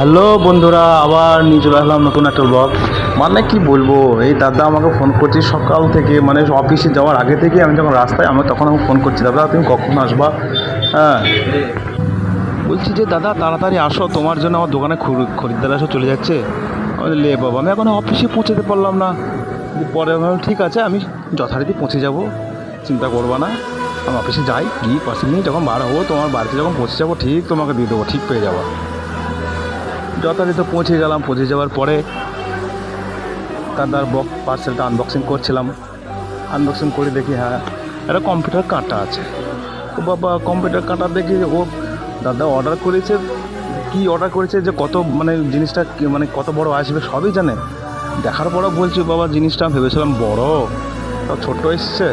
Hello বন্ধুরা, আবার নিয়ে চলে আসলাম নতুন একটা ব্লগ মানে কি বলব, এই দাদা আমাকে ফোন করছে সকাল থেকে মানে অফিসে যাওয়ার আগে থেকে আমি যখন রাস্তায়, আমি তখন আমাকে ফোন করছি, দাদা, তুমি কখন আসবা? হ্যাঁ। বলছি যে, দাদা, তাড়াতাড়ি আসো, তোমার জন্য আমার দোকানে খরিদ্দার আসো চলে যাচ্ছে। আমি লে বাবা, আমি এখন অফিসে পৌঁছাতে পারলাম না। পরে আমি ঠিক আছে, আমি যথারীতি পৌঁছে যাব, চিন্তা করবা না। আমি অফিসে যাই, গিয়ে পাঁচ মিনিট যখন বার হব, তোমার বাড়িতে যখন পৌঁছে যাব, ঠিক তোমাকে দিয়ে দেবো, ঠিক পেয়ে যাব। যথারীতি পৌঁছে গেলাম। পৌঁছে যাওয়ার পরে দাদার বক পার্সেলটা আনবক্সিং করছিলাম। আনবক্সিং করে দেখি হ্যাঁ একটা কম্পিউটার কাঁটা আছে। তো বাবা কম্পিউটার কাঁটা দেখি ও দাদা অর্ডার করেছে। কি অর্ডার করেছে যে কত মানে জিনিসটা মানে কত বড় আসবে সবই জানে। দেখার পরও বলছি বাবা জিনিসটা ভেবেছিলাম বড়। ছোট্ট এসছে।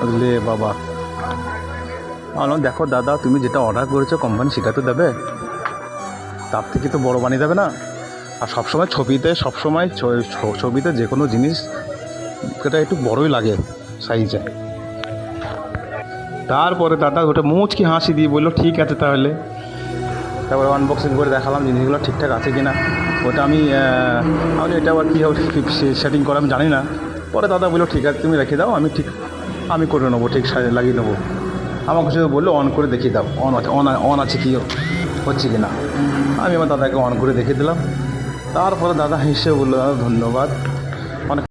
বুঝলে বাবা। আমি বললাম, দেখো দাদা তুমি যেটা অর্ডার করেছ কোম্পানি সেটা তো দেবে। তার থেকে তো বড় বানিয়ে দেবে না। আর সবসময় ছবিতে সবসময় ছবিতে যে কোনো জিনিস সেটা একটু বড়ই লাগে সাইজে তারপরে দাদা ওটা মুচকি হাসি দিয়ে বলল, ঠিক আছে তাহলে। তারপরে আনবক্সিং করে দেখালাম জিনিসগুলো ঠিকঠাক আছে কি না ওটা আমি আমি এটা আবার কীভাবে সেটিং করা আমি জানি না। পরে দাদা বলল, ঠিক আছে, তুমি রেখে দাও, আমি ঠিক, আমি করে নেব, ঠিক লাগিয়ে নেব। আমাকে শুধু বলল অন করে দেখিয়ে দাও অন আছে অন অন আছে কি হচ্ছে কি না আমি আমার দাদাকে অন করে দেখে দিলাম। তারপরে দাদা হেসে বলল, দাদা, ধন্যবাদ।